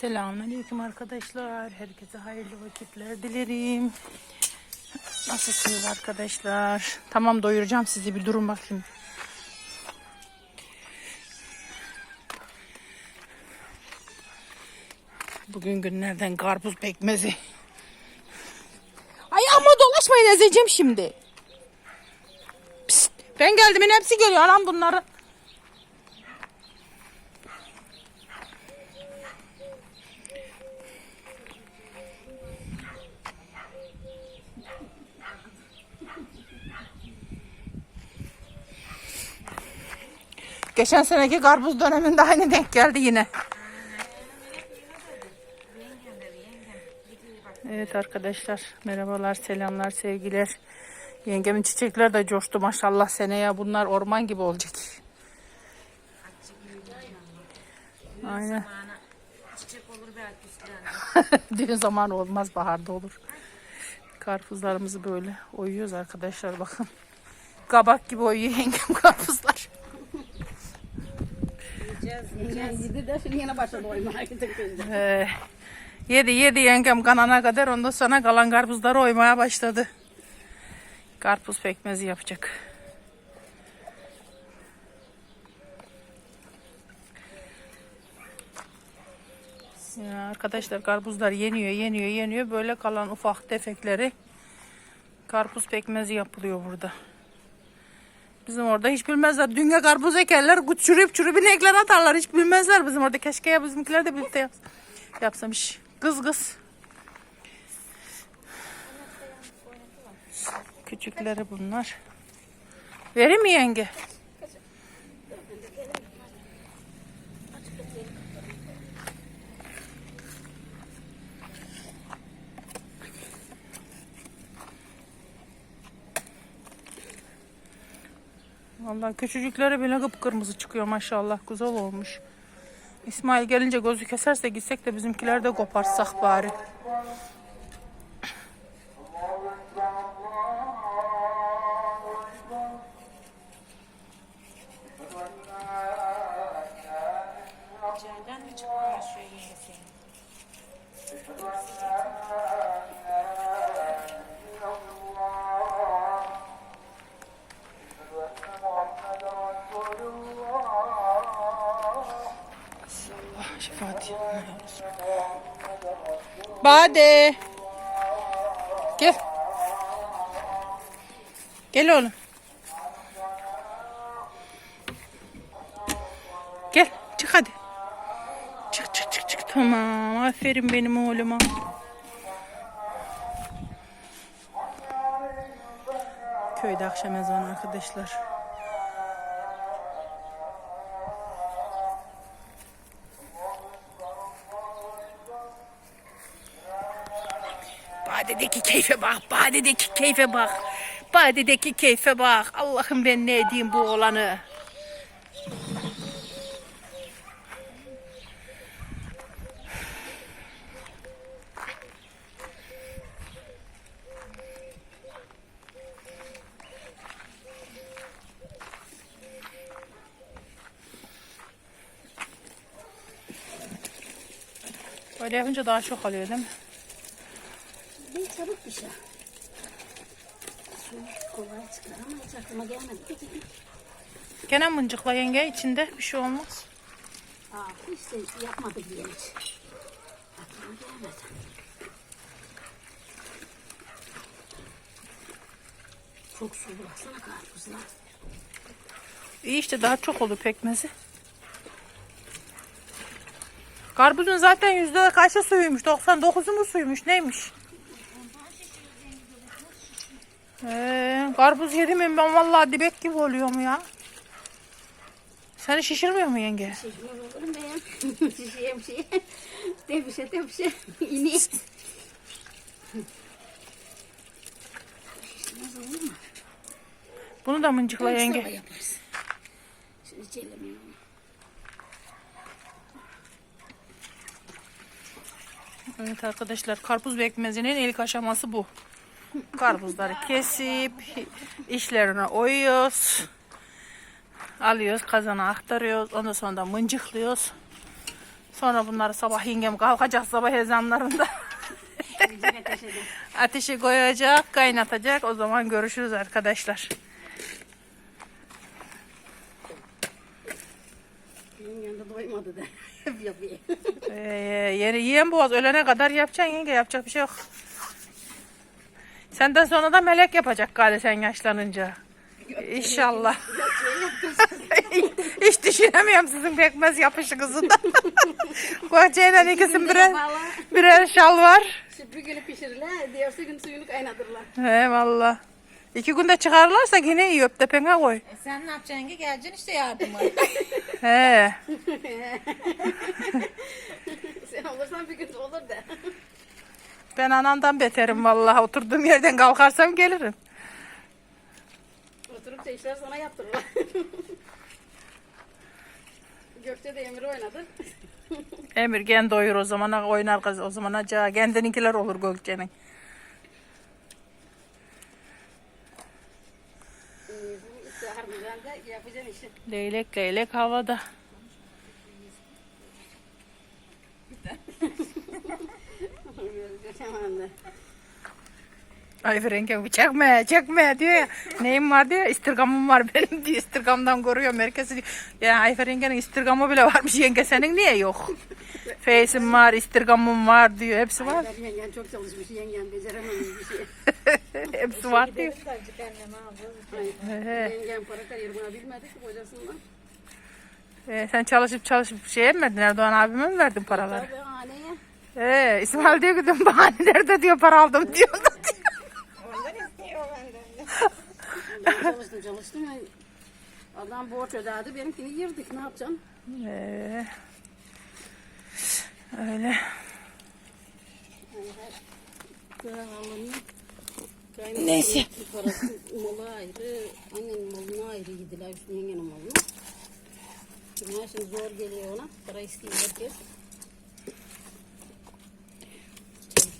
Selamünaleyküm arkadaşlar. Herkese hayırlı vakitler dilerim. Nasılsınız arkadaşlar? Tamam doyuracağım sizi bir durun bakayım. Bugün günlerden karpuz pekmezi. Ayağıma dolaşmayın ezeceğim şimdi. Pişt, ben geldim hepsi geliyor lan bunları. Geçen seneki karpuz döneminde aynı denk geldi yine. Evet arkadaşlar merhabalar selamlar sevgiler. Yengemin çiçekler de coştu maşallah seneye bunlar orman gibi olacak. Aynen. Çiçek olur. Düğün zamanı olmaz baharda olur. Karpuzlarımızı böyle oyuyoruz arkadaşlar bakın. Kabak gibi oyuyor yengem karpuzlar. Yedi de şimdi yine yedi yedi yengem kanana kadar ondan sonra kalan karpuzları oymaya başladı. Karpuz pekmezi yapacak. Ya arkadaşlar karpuzlar yeniyor yeniyor yeniyor böyle kalan ufak tefekleri karpuz pekmezi yapılıyor burada. Bizim orada hiç bilmezler. Dünya karpuz ekerler, çürüyüp çürüyüp inekler atarlar. Hiç bilmezler bizim orada. Keşke ya bizimkiler de birlikte yaps yapsamış. Kız kız. Küçükleri bunlar. Vereyim mi yenge? Vallahi küçücükleri bile kıpkırmızı çıkıyor maşallah. Güzel olmuş. İsmail gelince gözü keserse gitsek de bizimkiler de koparsak bari. Bade. Gel. Gel oğlum. Gel. Çık hadi. Çık çık çık çık. Tamam. Aferin benim oğluma. Köyde akşam ezanı arkadaşlar. Keyfe bak, badedeki keyfe bak. Badedeki keyfe bak. Allah'ım ben ne edeyim bu olanı. Böyle yapınca daha çok oluyor değil mi? Çabuk bir şey. Kolay çıkar ama hiç aklıma gelmedi. Gene mıncıkla yenge içinde bir şey olmaz. Aa, işte yapmadık diye hiç. Aklıma gelmedi. Çok sulu baksana karpuzlar. İyi işte daha çok olur pekmezi. Karpuzun zaten yüzde kaçı suyuymuş? 99'u mu suymuş? Neymiş? Ee, karpuz yedim ben vallahi dibek gibi oluyorum ya. Seni şişirmiyor mu yenge? Şişmiyor olurum ben. Şişeyim şey. Tepişe tepişe. İni. Şişmez olur mu? Bunu da mıncıkla yenge. yaparız. Şimdi. Evet arkadaşlar karpuz pekmezinin ilk aşaması bu. Karpuzları kesip işlerine oyuyoruz. Alıyoruz kazana aktarıyoruz. Ondan sonra da mıncıklıyoruz. Sonra bunları sabah yengem kalkacak sabah ezanlarında. Yiyecek ateş edin. Ateşi koyacak, kaynatacak. O zaman görüşürüz arkadaşlar. Doymadı da. Ee, yeni yiyen boğaz ölene kadar yapacaksın yenge yapacak bir şey yok. Senden sonra da melek yapacak galiba sen yaşlanınca. İnşallah. Hiç düşünemiyorum sizin pekmez yapışınızı da. Bahçeden ikisinin birer, birer şal var. Günü pişirirler, diğersi gün suyunu kaynatırlar. He valla. İki günde çıkarırlarsa yine iyi öptepene koy. E sen ne yapacaksın ki? Geleceksin işte yardıma. He. Sen olursan bir gün olur da. Ben anandan beterim vallahi. Oturduğum yerden kalkarsam gelirim. Oturup da işler sana yaptırırlar. Gökçe de Emir oynadı. Emir kendi doyur o zaman oynar kız o zaman acaba kendininkiler olur Gökçe'nin. İşi. Leylek leylek havada. De. Ay Frenke çekme çekme diyor ya. Neyim var diyor istirgamım var benim diyor. İstirgamdan koruyor merkezi diyor. Ya Ayfer yengenin istirgamı bile varmış yenge senin niye yok? Face'im var istirgamım var diyor. Hepsi var. Ben yengen çok çalışmış, yengen becerememiş bir şey. Hepsi var diyor. Ay, He. yengen para kayırmayı bilmedi ki kocasından. Ee, sen çalışıp çalışıp şey yapmadın Erdoğan abime mi verdin paraları? Tabii. Ee, İsmail diyor ki dün bahane nerede diyor para aldım diyor. Ondan istiyor benden de. Ben çalıştım çalıştım. ya. Adam borç öderdi, benimkini yırdık. Ne yapacağım? Ee, öyle. Neyse. Parası malı ayrı, annenin malına ayrı Hüsnü yengenin malına. Şimdi zor geliyor ona. Para istiyor herkes. Çalışıyor bile onlar iyice parası vermiyor daha. Hüsnü yenge düğüne yakın hiç vermediler.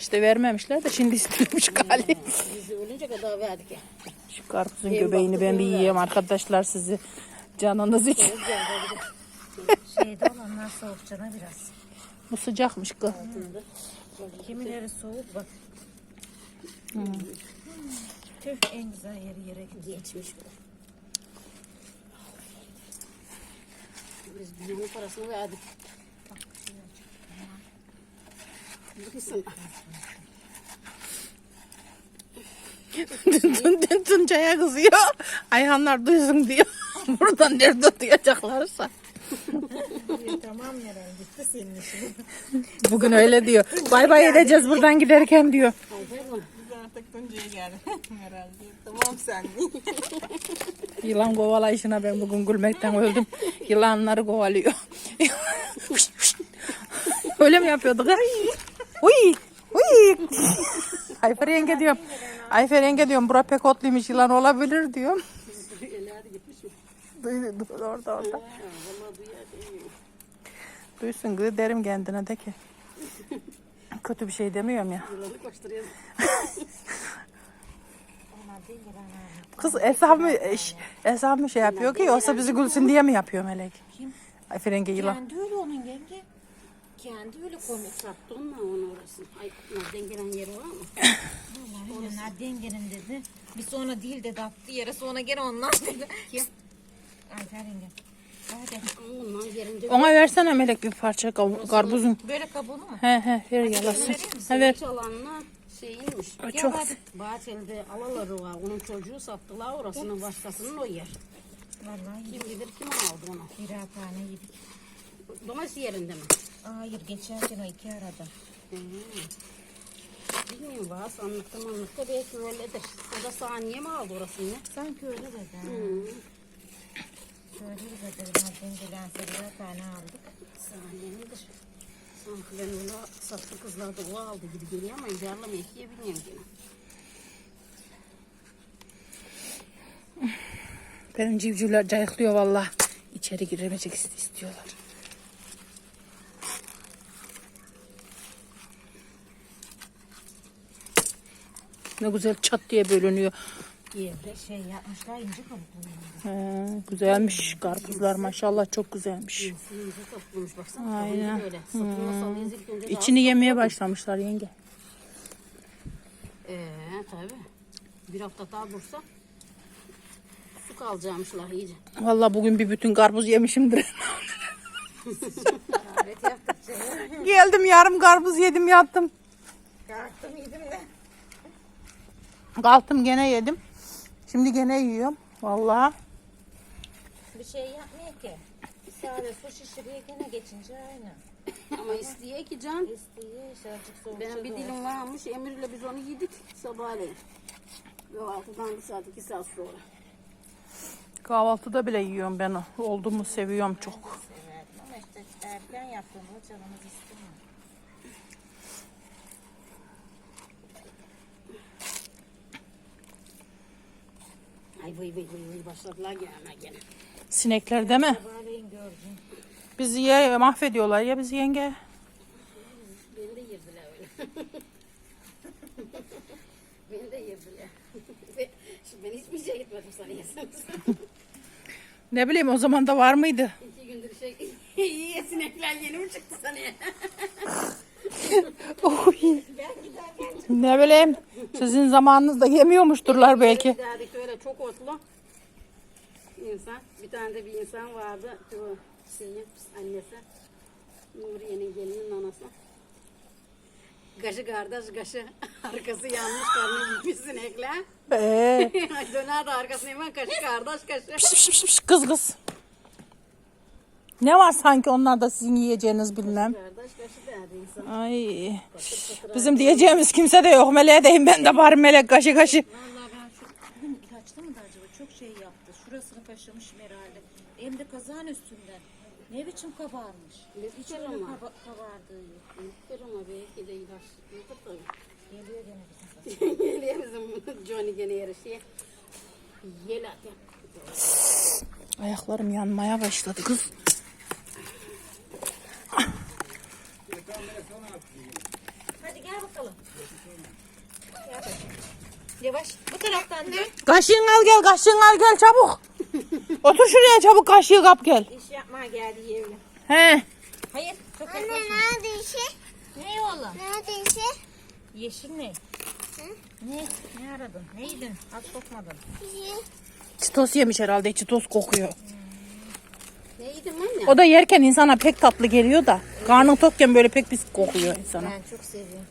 İşte vermemişler de şimdi istiyormuş galiba. Ölünce kadar verdik ya. Şu karpuzun göbeğini ben bir yiyeyim arkadaşlar sizi canınız için. Şeyde olanlar soğukçana biraz. Bu sıcakmış kız. Kimileri soğuk bak. Tüh en güzel yeri yere. Geçmiş bu. Biz düğünün parasını verdik. Dün dün Tuncay'a kızıyor. Ayhanlar duysun diyor. Buradan nerede duyacaklarsa. tamam Meral gitti senin işin. Bugün öyle diyor. Bay bay edeceğiz buradan giderken diyor. Aferin. Artık Tuncay'a geldi. Meral diyor. Tamam sen. Yılan kovalayışına ben bugün gülmekten öldüm. Yılanları kovalıyor. Öyle mi yapıyorduk? Ay. Uy. Uy. Ayfer yenge diyorum. Ayfer yenge diyorum bura pek otluymuş yılan olabilir diyorum. Elleri gitmiş mi? Duy- du- Orada orada. Duysun gı derim kendine de ki. Kötü bir şey demiyorum ya. Kız Esaf mı, Esaf mı şey yapıyor ki yoksa bizi gülsün diye mi yapıyor Melek? Kim? Ayfer yenge yılan. Kendi öyle onun yenge. Kendi öyle komik. Sattın mı onu orası? Ay, nereden gelen yeri var mı? Vallahi onlar dengenin dedi. Bir sonra değil dedi attı yere sonra gene ondan dedi. Kim? Ayfer yenge. Hadi. Ondan Ona versene Melek bir parça karpuzun. Böyle kabuğunu mu? He he ver yalasın. Evet. çalanla şeyinmiş. O çok. Bahçeli'de alaları var. Onun çocuğu sattılar orasının başkasının o yer. Vallahi Kim bilir kim aldı onu. birer tane yedik. Domates yerinde mi? Hayır geçerken o iki arada. Hı. Bilmiyorum var sandıkta manlıkta belki öyledir. O da saniye mi aldı orasını? Sanki öyle dedi. Hı. Öyle dedi. Ben dengelense birer tane aldık. Saniye midir? Sanki ben onu sattı kızlar da o aldı gibi geliyor ama idarla mı ikiye bilmiyorum gene. Benim civcivler cayıklıyor valla. İçeri giremeyecek ist- istiyorlar. Ne güzel çat diye bölünüyor. Gevrek şey yapmışlar ince kabuklu. He, güzelmiş karpuzlar maşallah çok güzelmiş. Aynen. Daha- İçini yemeye başlamışlar yenge. Ee tabii. Bir hafta daha dursa su kalacakmışlar iyice. Vallahi bugün bir bütün karpuz yemişimdir. Geldim yarım karpuz yedim yattım. Kalktım yedim de. Kalktım gene yedim. Şimdi gene yiyorum. Vallahi. Bir şey yapmıyor ki. Bir sade su şişiriyor gene geçince aynı. Ama isteye ki can. İstiyor işte azıcık soğuk. Benim bir dilim varmış. Emir'le biz onu yedik sabahleyin. Kahvaltıdan bir saat iki saat sonra. Kahvaltıda bile yiyorum ben. Olduğumu seviyorum çok. Severdim ama işte erken yaptığımda canımız istemiyor. Ay vıy vıy vıy vıy başladılar gene gene. Sinekler değil mi? Sabahleyin gördüm. Bizi ye mahvediyorlar ya bizi yenge. Beni de yediler öyle. Beni de yediler. Şimdi ben hiçbir şeye gitmedim sanıyorsunuz. Ne bileyim o zaman da var mıydı? İki gündür şey iyi sinekler yeni mi çıktı sanıyor? Oy. Ne bileyim sizin zamanınızda yemiyormuşturlar belki. Öyle çok otlu insan. Bir tane de bir insan vardı. Bu şeyin annesi. Nuriye'nin gelinin anası. Gaşı kardeş gaşı. Arkası yanmış karnı gitmiş sinekler. Ee, Döner de arkasına hemen kaşı kardeş kaşı. piş, piş, piş, piş, kız kız. Ne var sanki onlarda sizin yiyeceğiniz bilmem. Kardeş kaşı derdi insan. Ay. Bizim diyeceğimiz kimse de yok. Meleğe deyim ben de bari melek kaşı kaşı. Vallahi ben şu bugün kaçtı mı da acaba çok şey yaptı. Kaşımışım herhalde. Hem de kazağın üstünden. Ne biçim kabarmış. Hiç ama. kaba- kabardığı yok. Yeter ama belki de ilaç. Yeter tabii. Geliyor gene bizim. Geliyor bizim Johnny gene yarışıyor. Yel at ya. Ayaklarım yanmaya başladı kız. Hadi gel bakalım. Gel bakayım. Yavaş. Bu taraftan dön. Kaşığını al gel kaşığını al gel çabuk. Otur şuraya çabuk kaşığı kap gel. İş yapmaya geldi yeğenim. He. Hayır. Çok Anne yaklaşma. nerede işi? Ne oğlum? Nerede işi? Yeşil ne? Ne? Ne aradın? Neydin? Az kokmadın. Çitos yemiş herhalde çitos kokuyor. Ne anne? O da yerken insana pek tatlı geliyor da. Karnın tokken böyle pek pis kokuyor insana. Ben çok seviyorum.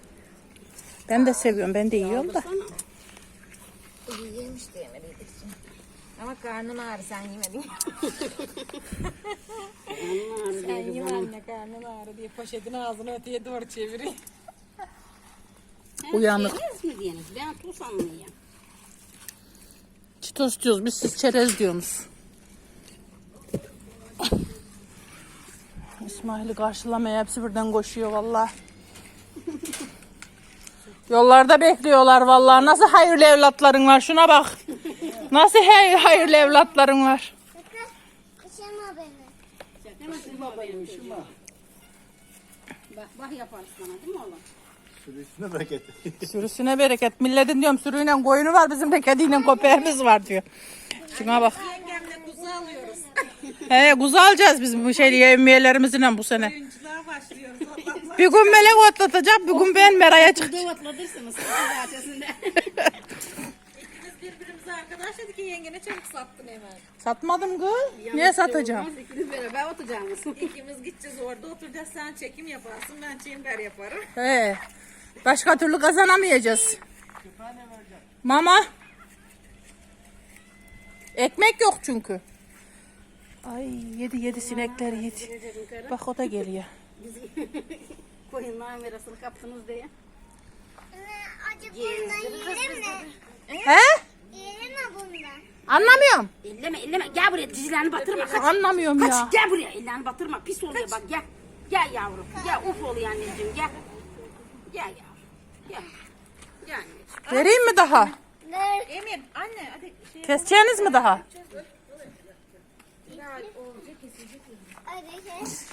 Ben de seviyorum ben de yiyorum da. De yemediydik şimdi. Ama karnın ağrı sen yemedin. Sen yeme anne karnın ağrı diye poşetin ağzını öteye doğru çeviriyor. Uyanık. Çerez mi diyeniz? Ben tuz anlayayım. Çitos diyoruz biz siz çerez diyorsunuz. İsmail'i karşılamaya hepsi birden koşuyor valla. Yollarda bekliyorlar vallahi. Nasıl hayırlı evlatların var şuna bak. Nasıl hay- hayırlı evlatların var. Kaçırma beni. Çekemezsin babayı. Bak bak yaparız sana değil mi oğlum? Sürüsüne bereket. Sürüsüne bereket. Milletin diyorum sürüyle koyunu var bizim de kediyle köpeğimiz var diyor. Şuna bak. Yengemle kuzu alıyoruz. He kuzu alacağız biz bu şey yevmiyelerimizle bu sene. Oyuncular başlıyoruz. Allah Bir gün melek otlatacak, bir gün ben meraya çık. Burada otlatırsınız birbirimize arkadaş dedik ki yengene çabuk sattın hemen. Satmadım kız. Niye satacağım? Olmaz, İkiniz beraber oturacaksınız. İkimiz gideceğiz orada oturacağız. Sen çekim yaparsın ben çember yaparım. He. Başka türlü kazanamayacağız. Mama. Ekmek yok çünkü. Ay yedi yedi sinekler yedi. Bak o da geliyor. Koyunların verasını kaptınız diye. Acı bundan yiyelim mi? He? Anlamıyorum. Elleme elleme gel buraya dizlerini batırma kaç. Anlamıyorum Kaç ya. gel buraya ellerini batırma pis oluyor bak gel. Gel yavrum gel uf oluyor anneciğim gel. Gel yavrum gel. Gel anneciğim. Vereyim mi daha? Ver. Emir anne hadi şey Keseceğiniz mi daha? Hadi kes.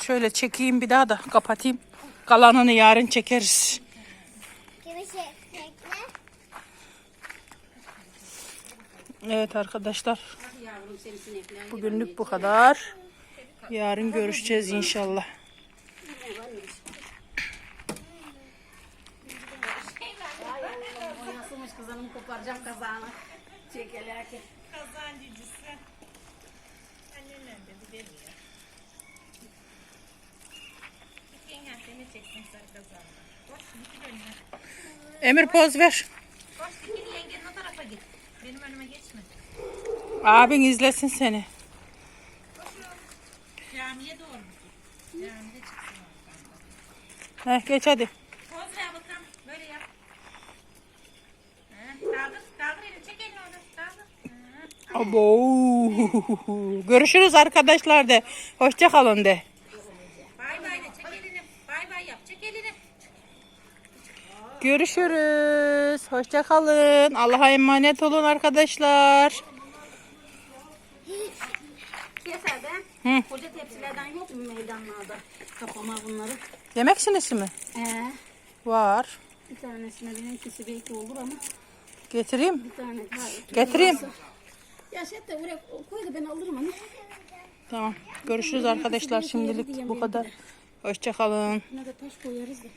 Şöyle çekeyim bir daha da kapatayım. Kalanını yarın çekeriz. Evet arkadaşlar. Bugünlük bu kadar. Yarın görüşeceğiz inşallah. Kızanımı koparacağım kazağını. Çekelerken. Emir poz ver. Koş yengenin o tarafa git. Benim önüme geçme. Abin izlesin seni. Camiye doğru. Camide çıksın. Heh, geç hadi. Poz ver bakalım. Böyle yap. Ha, kaldır. Kaldır elini. Çek elini oradan. Kaldır. Ha. Abo. Görüşürüz arkadaşlar de. Hoşça kalın de. Bay bay de. Çek elini. Bay bay yap. Çek elini. Görüşürüz. Hoşça kalın. Allah'a emanet olun arkadaşlar. Keser'de Hı. koca tepsilerden yok mu meydanlarda? Kapama bunları. Yemek sinisi mi? Ee, Var. bir tanesine benimkisi belki olur ama Getireyim. bir tane daha. Getireyim. Ya şey de oraya koy da ben alırım onu. Tamam. Görüşürüz arkadaşlar. Şimdilik bu kadar. Hoşça kalın. Buna da taş koyarız da.